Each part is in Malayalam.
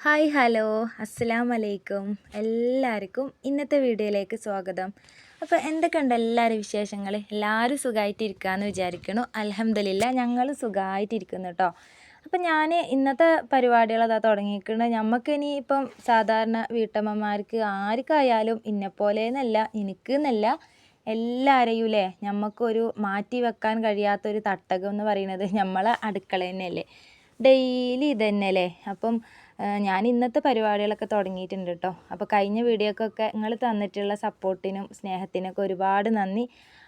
Hi hello. അസ്സലാം വലൈക്കും എല്ലാവർക്കും ഇന്നത്തെ വീഡിയോയിലേക്ക് സ്വാഗതം. അപ്പോൾ എന്തൊക്കെയുണ്ട് എല്ലാവരും വിശേഷങ്ങൾ? എല്ലാവരും സുഖമായിട്ടിരിക്കാമെന്ന് വിചാരിക്കണു അലഹമ്മദില്ല ഞങ്ങൾ സുഖമായിട്ടിരിക്കുന്നു കേട്ടോ അപ്പം ഞാൻ ഇന്നത്തെ പരിപാടികൾ അതാ തുടങ്ങിയിരിക്കുന്നത് നമുക്കിനി ഇപ്പം സാധാരണ വീട്ടമ്മമാർക്ക് ആർക്കായാലും ഇന്നെപ്പോലെ എന്നല്ല എനിക്ക് എന്നല്ല എല്ലാവരെയും അല്ലേ നമുക്കൊരു മാറ്റി വെക്കാൻ കഴിയാത്തൊരു തട്ടകം എന്ന് പറയുന്നത് നമ്മളെ അടുക്കള തന്നെയല്ലേ ഡെയിലി ഇതന്നെ അല്ലേ അപ്പം ഞാൻ ഇന്നത്തെ പരിപാടികളൊക്കെ തുടങ്ങിയിട്ടുണ്ട് കേട്ടോ അപ്പോൾ കഴിഞ്ഞ വീഡിയോക്കൊക്കെ നിങ്ങൾ തന്നിട്ടുള്ള സപ്പോർട്ടിനും സ്നേഹത്തിനൊക്കെ ഒരുപാട് നന്ദി.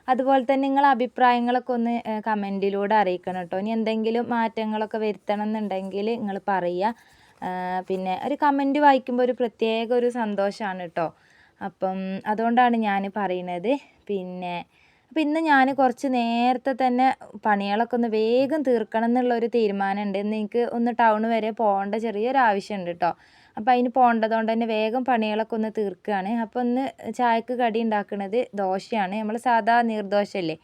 അതുപോലെ തന്നെ നിങ്ങൾ അഭിപ്രായങ്ങളൊക്കെ ഒന്ന് കമന്റിലൂടെ അറിയിക്കണം കേട്ടോ ഇനി എന്തെങ്കിലും മാറ്റങ്ങളൊക്കെ വരുത്തണം എന്നുണ്ടെങ്കിൽ നിങ്ങൾ പറയുക പിന്നെ ഒരു കമന്റ് വായിക്കുമ്പോൾ ഒരു പ്രത്യേക ഒരു സന്തോഷമാണ് കേട്ടോ അപ്പം അതുകൊണ്ടാണ് ഞാൻ പറയണത്. പിന്നെ അപ്പോൾ ഇന്ന് ഞാൻ കുറച്ച് നേരത്തെ തന്നെ പണികളൊക്കെ ഒന്ന് വേഗം തീർക്കണം എന്നുള്ളൊരു തീരുമാനമുണ്ട് ഇന്ന് എനിക്ക് ഒന്ന് ടൗൺ വരെ പോകേണ്ട ചെറിയൊരു ആവശ്യമുണ്ട് കേട്ടോ അപ്പോൾ അതിന് പോകേണ്ടത് കൊണ്ട് തന്നെ വേഗം പണികളൊക്കെ ഒന്ന് തീർക്കുകയാണ് അപ്പോൾ ഒന്ന് ചായക്ക് കടി ഉണ്ടാക്കുന്നത് ദോശയാണ്. നമ്മൾ സാധാ നീർദോശയല്ലേ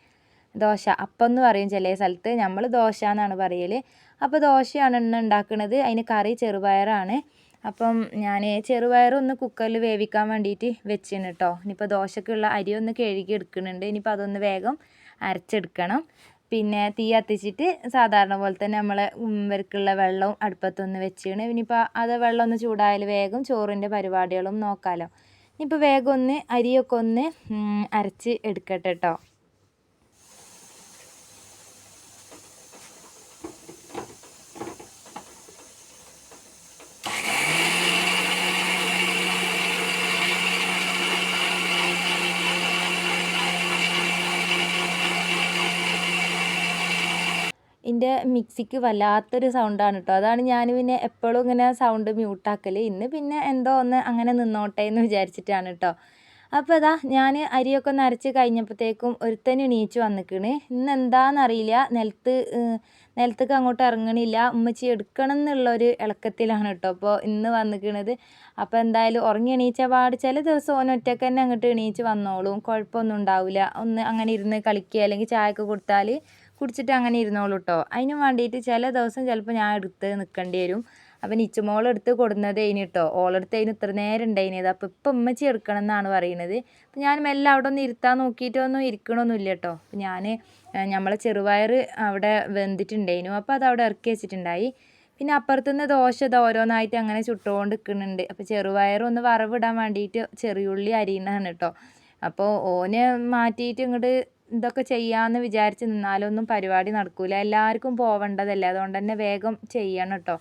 ദോശ. അപ്പം എന്ന് പറയും ചില സ്ഥലത്ത്. നമ്മൾ ദോശ എന്നാണ് പറയൽ അപ്പോൾ ദോശയാണ് ഇന്ന് ഉണ്ടാക്കുന്നത് അതിന് കറി ചെറുപയറാണ്. അപ്പം ഞാൻ ചെറുപയറൊന്ന് കുക്കറിൽ വേവിക്കാൻ വേണ്ടിയിട്ട് വെച്ചിന് കേട്ടോ ഇനിയിപ്പോൾ ദോശക്കുള്ള അരി ഒന്ന് കഴുകി എടുക്കുന്നുണ്ട്. ഇനിയിപ്പോൾ അതൊന്ന് വേഗം അരച്ചെടുക്കണം. പിന്നെ തീ കത്തിച്ചിട്ട് സാധാരണ പോലെ തന്നെ നമ്മൾ ഇവർക്കുള്ള വെള്ളവും അടുപ്പത്തൊന്ന് വെച്ചിണ്. ഇനിയിപ്പോൾ അത് വെള്ളം ഒന്ന് ചൂടായാൽ വേഗം ചോറിന്റെ പരിപാടികളും നോക്കാമല്ലോ ഇനിയിപ്പോൾ വേഗം ഒന്ന് അരിയൊക്കെ ഒന്ന് അരച്ച് എടുക്കട്ടെ കേട്ടോ എന്റെ മിക്സിക്ക് വല്ലാത്തൊരു സൗണ്ടാണ് കേട്ടോ അതാണ് ഞാൻ പിന്നെ എപ്പോഴും ഇങ്ങനെ സൗണ്ട് മ്യൂട്ടാക്കൽ ഇന്ന് പിന്നെ എന്തോ ഒന്ന് അങ്ങനെ നിന്നോട്ടെ എന്ന് വിചാരിച്ചിട്ടാണ് കേട്ടോ അപ്പോൾ അതാ ഞാൻ അരിയൊക്കെ ഒന്ന് അരച്ച് കഴിഞ്ഞപ്പോഴത്തേക്കും ഒരുത്തൻ എണീച്ച് വന്നിക്കണ്. ഇന്ന് എന്താണെന്നറിയില്ല നിലത്ത് നിലത്തേക്ക് അങ്ങോട്ട് ഇറങ്ങണില്ല. ഉമ്മച്ചി എടുക്കണം എന്നുള്ളൊരു ഇളക്കത്തിലാണ് കേട്ടോ അപ്പോൾ ഇന്ന് വന്നിക്കണത്. അപ്പോൾ എന്തായാലും ഉറങ്ങി എണീച്ച പാട് ചില ദിവസം ഓൻ ഒറ്റയ്ക്ക് തന്നെ അങ്ങോട്ട് എണീച്ച് വന്നോളും. കുഴപ്പമൊന്നും ഉണ്ടാവില്ല ഒന്ന് അങ്ങനെ ഇരുന്ന് കളിക്കുക അല്ലെങ്കിൽ ചായക്ക് കൊടുത്താൽ കുടിച്ചിട്ട് അങ്ങനെ ഇരുന്നോളൂ കേട്ടോ അതിന് വേണ്ടിയിട്ട് ചില ദിവസം ചിലപ്പോൾ ഞാൻ എടുത്ത് നിൽക്കേണ്ടി വരും അപ്പം നിച്ചുമോൾ എടുത്ത് അതിന് കേട്ടോ ഓളെടുത്ത് അതിന് ഇത്ര നേരം ഉണ്ടായിനത് അപ്പോൾ ഇപ്പം ഉമ്മച്ചി എടുക്കണം എന്നാണ് പറയുന്നത് അപ്പം ഞാൻ മെല്ലെ അവിടെ ഒന്ന് ഇരുത്താൻ നോക്കിയിട്ടൊന്നും ഇരിക്കണമൊന്നുമില്ല കേട്ടോ അപ്പം ഞാൻ നമ്മളെ ചെറുപയർ അവിടെ വെന്തിട്ടുണ്ടായിരുന്നു അപ്പോൾ അത് അവിടെ ഇറക്കി വെച്ചിട്ടുണ്ടായി. പിന്നെ അപ്പുറത്തുനിന്ന് ദോശ ഇത് ഓരോന്നായിട്ട് അങ്ങനെ ചുട്ടുകൊണ്ട് നിൽക്കുന്നുണ്ട് അപ്പോൾ ഒന്ന് വറവിടാൻ വേണ്ടിയിട്ട് ചെറിയുള്ളി അരിയുന്നതാണ് കേട്ടോ അപ്പോൾ ഓനെ മാറ്റിയിട്ട് ഇങ്ങോട്ട് ഇതൊക്കെ ചെയ്യാമെന്ന് വിചാരിച്ച് നിന്നാലൊന്നും പരിപാടി നടക്കില്ല എല്ലാവർക്കും പോവേണ്ടതല്ലേ? അതുകൊണ്ട് തന്നെ വേഗം ചെയ്യണം കേട്ടോ.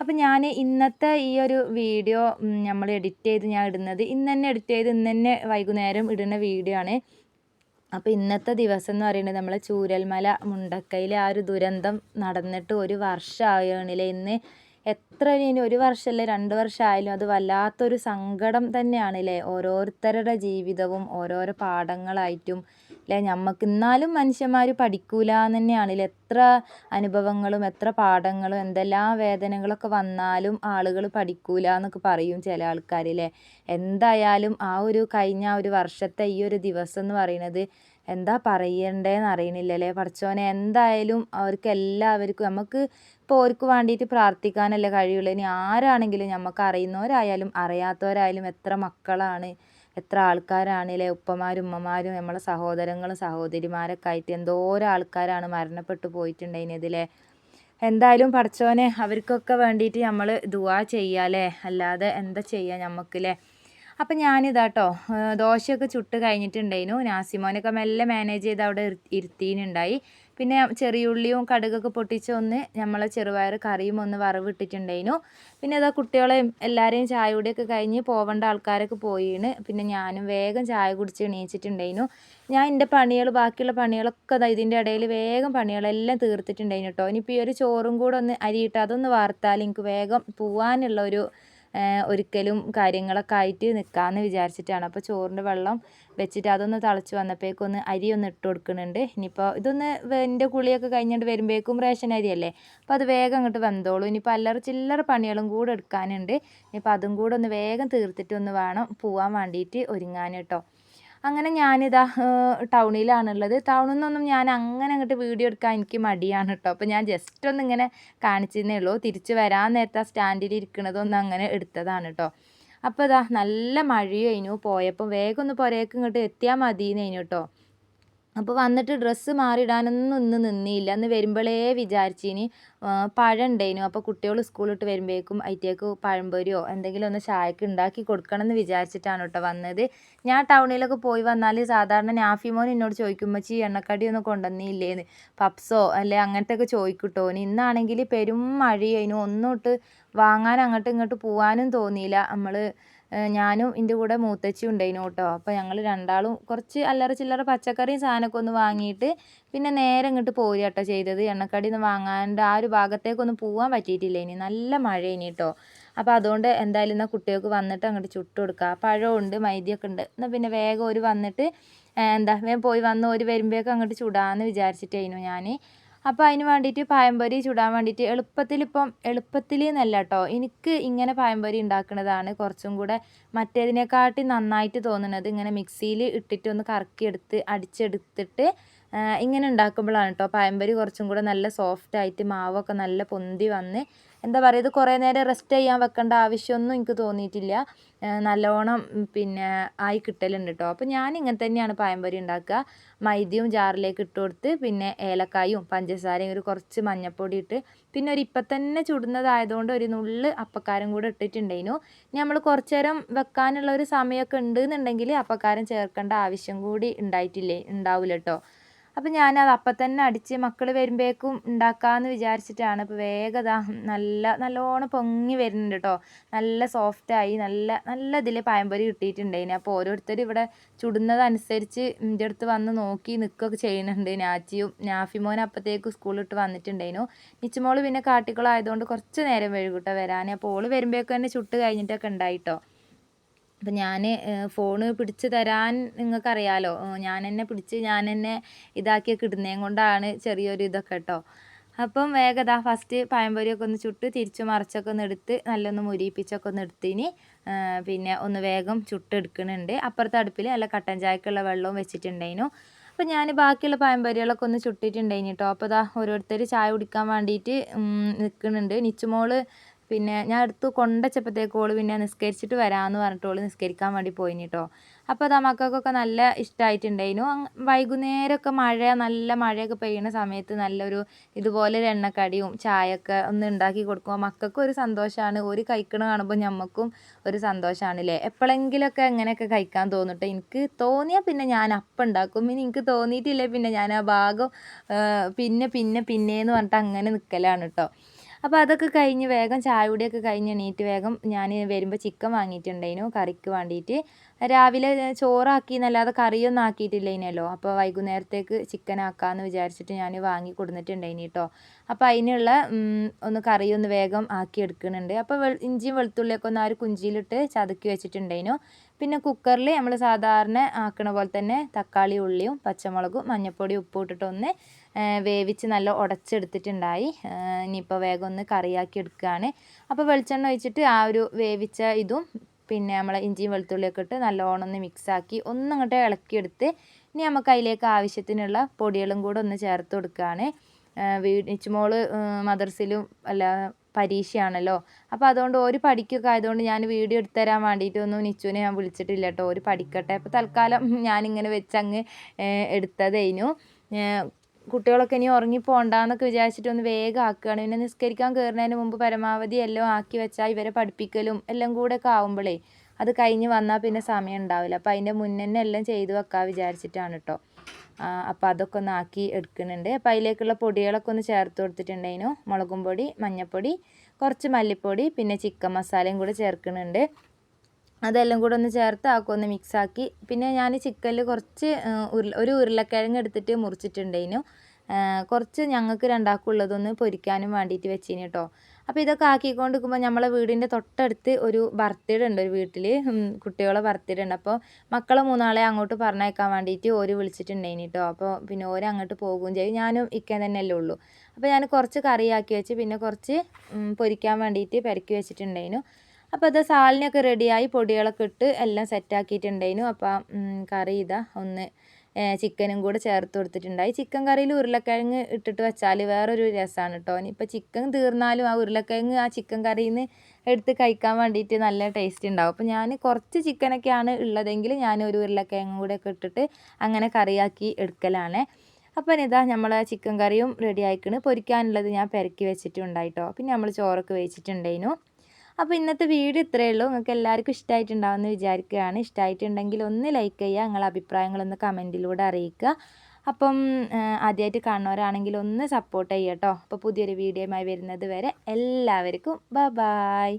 അപ്പം ഞാൻ ഇന്നത്തെ ഈ ഒരു വീഡിയോ നമ്മൾ എഡിറ്റ് ചെയ്ത് ഞാൻ ഇടുന്നത് ഇന്ന് തന്നെ എഡിറ്റ് ചെയ്ത് ഇന്ന് തന്നെ വൈകുന്നേരം ഇടുന്ന വീഡിയോ ആണ്. അപ്പോൾ ഇന്നത്തെ ദിവസം എന്ന് പറയുന്നത് നമ്മളെ ചൂരൽമല മുണ്ടക്കയിലെ ആ ഒരു ദുരന്തം നടന്നിട്ട് ഒരു വർഷമാകണില്ലേ ഇന്ന് എത്ര ഇനി ഒരു വർഷമല്ല രണ്ട് വർഷമായാലും അത് വല്ലാത്തൊരു സങ്കടം തന്നെയാണല്ലേ ഓരോരുത്തരുടെ ജീവിതവും ഓരോരോ പാഠങ്ങളായിട്ടും അല്ലേ? നമുക്ക് എന്നാലും മനുഷ്യന്മാർ പഠിക്കൂല എന്ന് തന്നെയാണല്ലേ എത്ര അനുഭവങ്ങളും എത്ര പാഠങ്ങളും എന്തെല്ലാം വേദനകളൊക്കെ വന്നാലും ആളുകൾ പഠിക്കൂല എന്നൊക്കെ പറയും ചില ആൾക്കാർ അല്ലേ? എന്തായാലും ആ ഒരു കഴിഞ്ഞ ഒരു വർഷത്തെ ഈ ഒരു ദിവസം എന്ന് പറയുന്നത് എന്താ പറയണ്ടേന്ന് അറിയണില്ലല്ലേ പഠിച്ചോനെ എന്തായാലും അവർക്ക് എല്ലാവർക്കും നമുക്ക് ഇപ്പോൾ അവർക്ക് വേണ്ടിയിട്ട് പ്രാർത്ഥിക്കാനല്ലേ കഴിയുള്ളൂ. ഇനി ആരാണെങ്കിലും നമുക്ക് അറിയുന്നവരായാലും അറിയാത്തവരായാലും എത്ര മക്കളാണ്. എത്ര ആൾക്കാരാണ് അല്ലേ ഉപ്പമാരും ഉമ്മമാരും നമ്മളെ സഹോദരങ്ങളും സഹോദരിമാരൊക്കെ ആയിട്ട് എന്തോരം ആൾക്കാരാണ് മരണപ്പെട്ടു പോയിട്ടുണ്ടായിനതിലെ എന്തായാലും പഠിച്ചോനെ അവർക്കൊക്കെ വേണ്ടിയിട്ട് നമ്മൾ ദുവാ ചെയ്യാല്ലേ അല്ലാതെ എന്താ ചെയ്യുക നമുക്കല്ലേ അപ്പം ഞാനിതാട്ടോ ദോശയൊക്കെ ചുട്ട് കഴിഞ്ഞിട്ടുണ്ടായിരുന്നു. നാസിമോനൊക്കെ മെല്ലെ മാനേജ് ചെയ്ത് അവിടെ ഇരുത്തീനുണ്ടായി. പിന്നെ ചെറിയുള്ളിയും കടുകൊക്കെ പൊട്ടിച്ച് ഒന്ന് നമ്മളെ ചെറുപയർ കറിയും ഒന്ന് വറവിട്ടിട്ടുണ്ടായിരുന്നു. പിന്നെ അതാ കുട്ടികളെയും എല്ലാവരെയും ചായ കൂടിയൊക്കെ കഴിഞ്ഞ് പോവേണ്ട ആൾക്കാരൊക്കെ പോയിന് പിന്നെ ഞാനും വേഗം ചായ കുടിച്ച് എണീച്ചിട്ടുണ്ടായിരുന്നു. ഞാൻ എന്റെ പണികൾ ബാക്കിയുള്ള പണികളൊക്കെ ഇതിന്റെ ഇടയിൽ വേഗം പണികളെല്ലാം തീർത്തിട്ടുണ്ടായിരുന്നു കേട്ടോ. ഇനിയിപ്പോൾ ഈ ഒരു ചോറും കൂടെ ഒന്ന് അരിയിട്ട് അതൊന്ന് വാർത്താൽ എനിക്ക് വേഗം പോവാനുള്ള ഒരു ഒരിക്കലും കാര്യങ്ങളൊക്കെ ആയിട്ട് നിൽക്കാമെന്ന് വിചാരിച്ചിട്ടാണ്. അപ്പോൾ ചോറിന്റെ വെള്ളം വെച്ചിട്ട് അതൊന്ന് തിളച്ച് വന്നപ്പോഴേക്കൊന്ന് അരി ഒന്ന് ഇട്ട് കൊടുക്കുന്നുണ്ട്. ഇനിയിപ്പോൾ ഇതൊന്ന് എന്റെ കുളിയൊക്കെ കഴിഞ്ഞിട്ട് വരുമ്പോഴേക്കും റേഷൻ അരിയല്ലേ? അപ്പോൾ അത് വേഗം അങ്ങോട്ട് വെന്തോളൂ. ഇനിയിപ്പോൾ അല്ലറ ചില്ലറ പണികളും കൂടെ എടുക്കാനുണ്ട്. ഇനിയിപ്പോൾ അതും കൂടെ ഒന്ന് വേഗം തീർത്തിട്ട് ഒന്ന് വേണം പോവാൻ വേണ്ടിയിട്ട് ഒരുങ്ങാൻ കേട്ടോ അങ്ങനെ ഞാനിതാ ടൗണിലാണുള്ളത്. ടൗണിൽ നിന്നൊന്നും ഞാൻ അങ്ങനെ അങ്ങോട്ട് വീഡിയോ എടുക്കാൻ എനിക്ക് മടിയാണ് കേട്ടോ അപ്പോൾ ഞാൻ ജസ്റ്റ് ഒന്ന് ഇങ്ങനെ കാണിച്ചതേ ഉള്ളൂ. തിരിച്ച് വരാൻ നേരത്തെ സ്റ്റാൻഡിൽ ഇരിക്കുന്നതൊന്ന് അങ്ങനെ എടുത്തതാണ് കേട്ടോ അപ്പോൾ ഇതാ നല്ല മഴയായിരുന്നു പോയപ്പോൾ വേഗം ഒന്ന് പുരയൊക്കെ ഇങ്ങോട്ട് എത്തിയാൽ മതിയെന്നു കേട്ടോ അപ്പോൾ വന്നിട്ട് ഡ്രസ്സ് മാറിയിടാനൊന്നും ഇന്ന് നിന്നില്ല. എന്ന് വരുമ്പോഴേ വിചാരിച്ചിനി പഴം ഉണ്ടായിനു അപ്പോൾ കുട്ടികൾ സ്കൂളിട്ട് വരുമ്പോഴേക്കും അതിലേക്ക് പഴംപൊരിയോ എന്തെങ്കിലും ഒന്ന് ചായക്ക് ഉണ്ടാക്കി കൊടുക്കണം എന്ന് വിചാരിച്ചിട്ടാണ് കേട്ടോ വന്നത്. ഞാൻ ടൗണിലൊക്കെ പോയി വന്നാൽ സാധാരണ നാഫിമോൻ എന്നോട് ചോദിക്കുമ്പോൾ ചീ എണ്ണക്കടി ഒന്നും കൊണ്ടുവന്നില്ലേന്ന് പപ്സോ അല്ലെ അങ്ങനത്തെ ഒക്കെ ചോദിക്കൂട്ടോ ഇന്നാണെങ്കിൽ പെരും മഴയായിരുന്നു ഒന്നും ഇട്ട് വാങ്ങാൻ അങ്ങോട്ടും ഇങ്ങോട്ട് പോകാനും തോന്നിയില്ല നമ്മൾ ഞാനും എന്റെ കൂടെ മൂത്തച്ചിയും ഉണ്ടായിരുന്നു കേട്ടോ. അപ്പോൾ ഞങ്ങൾ രണ്ടാളും കുറച്ച് അല്ലറ ചില്ലറ പച്ചക്കറിയും സാധനമൊക്കെ ഒന്ന് വാങ്ങിയിട്ട് പിന്നെ നേരെ ഇങ്ങോട്ട് പോരുക കേട്ടോ ചെയ്തത്. എണ്ണക്കടി ഒന്നും വാങ്ങാണ്ട് ആ ഒരു ഭാഗത്തേക്കൊന്നും പോകാൻ പറ്റിയിട്ടില്ല ഇനി നല്ല മഴ ഇനി കേട്ടോ. അപ്പോൾ അതുകൊണ്ട് എന്തായാലും എന്നാൽ കുട്ടികൾക്ക് വന്നിട്ട് അങ്ങോട്ട് ചുട്ട് കൊടുക്കുക പഴമുണ്ട് മൈദയൊക്കെ ഉണ്ട്. എന്നാൽ പിന്നെ വേഗം ഒരു വന്നിട്ട് എന്താ വേഗം പോയി വന്ന് ഒരു വരുമ്പോഴേക്കും അങ്ങോട്ട് ചുടാമെന്ന് വിചാരിച്ചിട്ടായിരുന്നു ഞാൻ അപ്പോൾ അതിന് വേണ്ടിയിട്ട് പായംപൊരി ചുടാൻ വേണ്ടിയിട്ട് എളുപ്പത്തിൽ ഇപ്പം എളുപ്പത്തിൽ എന്നല്ല കേട്ടോ എനിക്ക് ഇങ്ങനെ പായംപൊരി ഉണ്ടാക്കുന്നതാണ് കുറച്ചും കൂടെ മറ്റേതിനെക്കാട്ടി നന്നായിട്ട് തോന്നുന്നത്. ഇങ്ങനെ മിക്സിയിൽ ഇട്ടിട്ട് ഒന്ന് കറക്കിയെടുത്ത് അടിച്ചെടുത്തിട്ട് ഇങ്ങനെ ഉണ്ടാക്കുമ്പോഴാണ് കേട്ടോ പായംപൊരി കുറച്ചും കൂടെ നല്ല സോഫ്റ്റായിട്ട് മാവൊക്കെ നല്ല പൊന്തി വന്ന് എന്താ പറയുക ഇത് കുറേ നേരം റെസ്റ്റ് ചെയ്യാൻ വെക്കേണ്ട ആവശ്യമൊന്നും എനിക്ക് തോന്നിയിട്ടില്ല. നല്ലോണം പിന്നെ ആയി കിട്ടലുണ്ട് കേട്ടോ അപ്പോൾ ഞാൻ ഇങ്ങനെ തന്നെയാണ് പായംപൊരി ഉണ്ടാക്കുക. മൈദയും ജാറിലേക്ക് ഇട്ട് കൊടുത്ത് പിന്നെ ഏലക്കായും പഞ്ചസാരയും ഒരു കുറച്ച് മഞ്ഞൾപ്പൊടി ഇട്ട് പിന്നെ ഒരു ഇപ്പം തന്നെ ചുടുന്നതായതുകൊണ്ട് ഒരു നുള്ള് അപ്പക്കാരം കൂടെ ഇട്ടിട്ടുണ്ടായിരുന്നു. നമ്മൾ കുറച്ച് നേരം വെക്കാനുള്ള ഒരു സമയമൊക്കെ ഉണ്ട് എന്നുണ്ടെങ്കിൽ അപ്പക്കാരം ചേർക്കേണ്ട ആവശ്യം കൂടി ഉണ്ടായിട്ടില്ലേ ഉണ്ടാവില്ല കേട്ടോ അപ്പോൾ ഞാനത് അപ്പം തന്നെ അടിച്ച് മക്കൾ വരുമ്പോഴേക്കും ഉണ്ടാക്കാമെന്ന് വിചാരിച്ചിട്ടാണ്. അപ്പോൾ വേഗത നല്ല നല്ലോണം പൊങ്ങി വരുന്നുണ്ട് കേട്ടോ നല്ല സോഫ്റ്റായി നല്ല നല്ല ഇതിൽ പഴംപൊരി കിട്ടിയിട്ടുണ്ടായിന്. അപ്പോൾ ഓരോരുത്തർ ഇവിടെ ചുടുന്നതനുസരിച്ച് എന്റെ അടുത്ത് വന്ന് നോക്കി നിൽക്കുകയൊക്കെ ചെയ്യുന്നുണ്ട്. നാച്ചിയും നാഫിമോൻ അപ്പത്തേക്കും സ്കൂളിലിട്ട് വന്നിട്ടുണ്ടായിരുന്നു നിച്ചുമോൾ പിന്നെ കാട്ടിക്കുളം ആയതുകൊണ്ട് കുറച്ച് നേരം വഴുകൂട്ടോ വരാൻ അപ്പോൾ ഓൾ വരുമ്പോഴേക്കും തന്നെ ചുട്ട് കഴിഞ്ഞിട്ടൊക്കെ ഉണ്ടായിട്ടോ. അപ്പം ഞാൻ ഫോൺ പിടിച്ച് തരാൻ നിങ്ങൾക്കറിയാലോ. ഞാൻ തന്നെ പിടിച്ച് ഞാൻ തന്നെ ഇതാക്കിയൊക്കെ ഇടുന്നതും കൊണ്ടാണ് ചെറിയൊരു ഇതൊക്കെ കേട്ടോ അപ്പം വേഗത ഫസ്റ്റ് പഴംപൊരിയൊക്കെ ഒന്ന് ചുട്ട് തിരിച്ചു മറിച്ചൊക്കെ ഒന്ന് എടുത്ത് നല്ലൊന്ന് മുരിയിപ്പിച്ചൊക്കെ ഒന്ന് എടുത്തിന്. പിന്നെ ഒന്ന് വേഗം ചുട്ടെടുക്കുന്നുണ്ട് അപ്പുറത്തെ അടുപ്പിൽ നല്ല കട്ടൻ ചായക്കുള്ള വെള്ളവും വെച്ചിട്ടുണ്ടായിരുന്നു അപ്പോൾ ഞാൻ ബാക്കിയുള്ള പഴംപൊരികളൊക്കെ ഒന്ന് ചുട്ടിട്ടുണ്ടായിന് കേട്ടോ അപ്പോൾ അതാ ഓരോരുത്തർ ചായ കുടിക്കാൻ വേണ്ടിയിട്ട് നിൽക്കുന്നുണ്ട് നിച്ചുമോൾ പിന്നെ ഞാൻ എടുത്ത് കൊണ്ടുവച്ചപ്പോഴത്തേക്ക് ഓൾ പിന്നെ നിസ്കരിച്ചിട്ട് വരാമെന്ന് പറഞ്ഞിട്ട് ഓൾ നിസ്കരിക്കാൻ വേണ്ടി പോയിന് കേട്ടോ അപ്പോൾ അത് മക്കൾക്കൊക്കെ നല്ല ഇഷ്ടമായിട്ടുണ്ടായിരുന്നു വൈകുന്നേരമൊക്കെ മഴ നല്ല മഴയൊക്കെ പെയ്യുന്ന സമയത്ത് നല്ലൊരു ഇതുപോലെ ഒരു എണ്ണക്കടിയും ചായയൊക്കെ ഒന്ന് ഉണ്ടാക്കി കൊടുക്കുമ്പോൾ മക്കൾക്കും ഒരു സന്തോഷമാണ് ഒരു കഴിക്കണ കാണുമ്പോൾ ഞമ്മക്കും ഒരു സന്തോഷമാണ് അല്ലേ എപ്പോഴെങ്കിലുമൊക്കെ അങ്ങനെയൊക്കെ കഴിക്കാൻ തോന്നിട്ട്? എനിക്ക് തോന്നിയാൽ പിന്നെ ഞാൻ അപ്പം ഉണ്ടാക്കും. ഇനി എനിക്ക് തോന്നിയിട്ടില്ലേ പിന്നെ ഞാൻ ആ ഭാഗം പിന്നെ പിന്നെ പിന്നേന്ന് പറഞ്ഞിട്ട് അങ്ങനെ നിൽക്കലാണ് കേട്ടോ അപ്പോൾ അതൊക്കെ കഴിഞ്ഞ് വേഗം ചായ കുടിയൊക്കെ കഴിഞ്ഞ് എണീറ്റ് വേഗം ഞാൻ വരുമ്പോൾ ചിക്കൻ വാങ്ങിയിട്ടുണ്ടായിരുന്നു കറിക്ക് വേണ്ടിയിട്ട് രാവിലെ ചോറാക്കി എന്നല്ലാതെ കറിയൊന്നും ആക്കിയിട്ടില്ലേനല്ലോ. അപ്പോൾ വൈകുന്നേരത്തേക്ക് ചിക്കൻ ആക്കാമെന്ന് വിചാരിച്ചിട്ട് ഞാൻ വാങ്ങി കൊടുത്തിട്ടുണ്ടായിന് കേട്ടോ അപ്പോൾ അതിനുള്ള ഒന്ന് കറിയൊന്ന് വേഗം ആക്കി എടുക്കുന്നുണ്ട്. അപ്പോൾ ഇഞ്ചിയും വെളുത്തുള്ളിയൊക്കെ ഒന്ന് ആ ഒരു കുഞ്ചിയിലിട്ട് ചതുക്കി വെച്ചിട്ടുണ്ടായിരുന്നു പിന്നെ കുക്കറിൽ നമ്മൾ സാധാരണ ആക്കണ പോലെ തന്നെ തക്കാളി ഉള്ളിയും പച്ചമുളകും മഞ്ഞൾപ്പൊടി ഉപ്പും ഇട്ടിട്ടൊന്ന് വേവിച്ച് നല്ല ഉടച്ചെടുത്തിട്ടുണ്ടായി ഇനിയിപ്പോൾ വേഗം ഒന്ന് കറിയാക്കി എടുക്കുകയാണ് അപ്പോൾ വെളിച്ചെണ്ണ ഒഴിച്ചിട്ട് ആ ഒരു വേവിച്ച ഇതും പിന്നെ നമ്മൾ ഇഞ്ചിയും വെളുത്തുള്ളിയൊക്കെ ഇട്ട് നല്ലോണം ഒന്ന് മിക്സാക്കി ഒന്നങ്ങോട്ട് ഇളക്കിയെടുത്ത് ഇനി നമുക്ക് അതിലേക്ക് ആവശ്യത്തിനുള്ള പൊടികളും കൂടെ ഒന്ന് ചേർത്ത് കൊടുക്കുകയാണ്. നിച്ചുമോൾ മദർസിലും അല്ല പരീക്ഷയാണല്ലോ. അപ്പോൾ അതുകൊണ്ട് ഒരു പഠിക്കൊക്കെ ആയതുകൊണ്ട് ഞാൻ വീഡിയോ എടുത്തു തരാൻ വേണ്ടിയിട്ടൊന്നും നിച്ചുവിനെ ഞാൻ വിളിച്ചിട്ടില്ല കേട്ടോ ഒരു പഠിക്കട്ടെ. അപ്പോൾ തൽക്കാലം ഞാനിങ്ങനെ വെച്ചങ്ങ് എടുത്തതേനു. കുട്ടികളൊക്കെ ഇനി ഉറങ്ങി പോകണ്ടെന്നൊക്കെ വിചാരിച്ചിട്ട് ഒന്ന് വേഗം ആക്കുകയാണ് പിന്നെ നിസ്കരിക്കാൻ കയറുന്നതിന് മുമ്പ് പരമാവധി എല്ലാം ആക്കി വെച്ചാൽ ഇവരെ പഠിപ്പിക്കലും എല്ലാം കൂടെ ഒക്കെ ആവുമ്പോഴേ അത് കഴിഞ്ഞ് വന്നാൽ പിന്നെ സമയം ഉണ്ടാവില്ല. അപ്പോൾ അതിന്റെ മുന്നേ എല്ലാം ചെയ്തു വെക്കാൻ വിചാരിച്ചിട്ടാണ് കേട്ടോ അപ്പോൾ അതൊക്കെ ഒന്ന് ആക്കി എടുക്കുന്നുണ്ട്. അപ്പോൾ അതിലേക്കുള്ള പൊടികളൊക്കെ ഒന്ന് ചേർത്ത് കൊടുത്തിട്ടുണ്ടായിരുന്നു. മുളകും പൊടി മഞ്ഞൾപ്പൊടി കുറച്ച് മല്ലിപ്പൊടി പിന്നെ ചിക്കൻ മസാലയും കൂടെ ചേർക്കുന്നുണ്ട്. അതെല്ലാം കൂടെ ഒന്ന് ചേർത്ത് ആക്കും ഒന്ന് മിക്സാക്കി പിന്നെ ഞാൻ ചിക്കനിൽ കുറച്ച് ഉരുള ഒരു ഉരുളക്കിഴങ്ങ് എടുത്തിട്ട് മുറിച്ചിട്ടുണ്ടായിരുന്നു. കുറച്ച് ഞങ്ങൾക്ക് രണ്ടാക്കുള്ളതൊന്ന് പൊരിക്കാനും വേണ്ടിയിട്ട് വെച്ചിന് കേട്ടോ അപ്പോൾ ഇതൊക്കെ ആക്കിക്കൊണ്ട് നിൽക്കുമ്പോൾ നമ്മളെ വീടിന്റെ തൊട്ടടുത്ത് ഒരു ബർത്ത്ഡേ ഉണ്ട് ഒരു വീട്ടിൽ കുട്ടികളെ ബർത്ത്ഡേ ഉണ്ട് അപ്പോൾ മക്കളെ മൂന്നാളെ അങ്ങോട്ട് പറഞ്ഞയക്കാൻ വേണ്ടിയിട്ട് ഓര് വിളിച്ചിട്ടുണ്ടായിന് കേട്ടോ അപ്പോൾ പിന്നെ ഓര് അങ്ങോട്ട് പോകുകയും ചെയ്യും. ഞാനും ഇക്കാൻ തന്നെയല്ലേ ഉള്ളൂ. അപ്പോൾ ഞാൻ കുറച്ച് കറിയാക്കി വെച്ച് പിന്നെ കുറച്ച് പൊരിക്കാൻ വേണ്ടിയിട്ട് പെരക്കി വെച്ചിട്ടുണ്ടായിരുന്നു അപ്പോൾ അത് സാലിനൊക്കെ റെഡിയായി പൊടികളൊക്കെ ഇട്ട് എല്ലാം സെറ്റാക്കിയിട്ടുണ്ടായിരുന്നു അപ്പോൾ കറി ഇതാ ഒന്ന് ചിക്കനും കൂടെ ചേർത്ത് കൊടുത്തിട്ടുണ്ടായി. ചിക്കൻ കറിയിൽ ഉരുളക്കിഴങ്ങ് ഇട്ടിട്ട് വെച്ചാൽ വേറൊരു രസമാണ് കേട്ടോ ഇനിയിപ്പോൾ ചിക്കൻ തീർന്നാലും ആ ഉരുളക്കിഴങ്ങ് ആ ചിക്കൻ കറിയിൽ നിന്ന് എടുത്ത് കഴിക്കാൻ വേണ്ടിയിട്ട് നല്ല ടേസ്റ്റ് ഉണ്ടാവും. അപ്പോൾ ഞാൻ കുറച്ച് ചിക്കനൊക്കെയാണ് ഉള്ളതെങ്കിൽ ഞാൻ ഒരു ഉരുളക്കിഴങ്ങും കൂടെ ഒക്കെ ഇട്ടിട്ട് അങ്ങനെ കറിയാക്കി എടുക്കലാണ്. അപ്പം ഇതാ നമ്മൾ ചിക്കൻ കറിയും റെഡി ആയിക്കണ്. പൊരിക്കാനുള്ളത് ഞാൻ പെരക്കി വെച്ചിട്ടുണ്ടായിട്ടോ പിന്നെ നമ്മൾ ചോറൊക്കെ വെച്ചിട്ടുണ്ടായിരുന്നു അപ്പോൾ ഇന്നത്തെ വീഡിയോ ഇത്രയേ ഉള്ളൂ. നിങ്ങൾക്ക് എല്ലാവർക്കും ഇഷ്ടമായിട്ടുണ്ടാവുമെന്ന് വിചാരിക്കുകയാണ്. ഇഷ്ടമായിട്ടുണ്ടെങ്കിൽ ഒന്ന് ലൈക്ക് ചെയ്യുക നിങ്ങളുടെ അഭിപ്രായങ്ങളൊന്ന് കമന്റിലൂടെ അറിയിക്കുക. അപ്പം ആദ്യമായിട്ട് കാണുന്നവരാണെങ്കിൽ ഒന്ന് സപ്പോർട്ട് ചെയ്യട്ടോ അപ്പോൾ പുതിയൊരു വീഡിയോയുമായി വരുന്നത് വരെ എല്ലാവർക്കും ബ ബായ്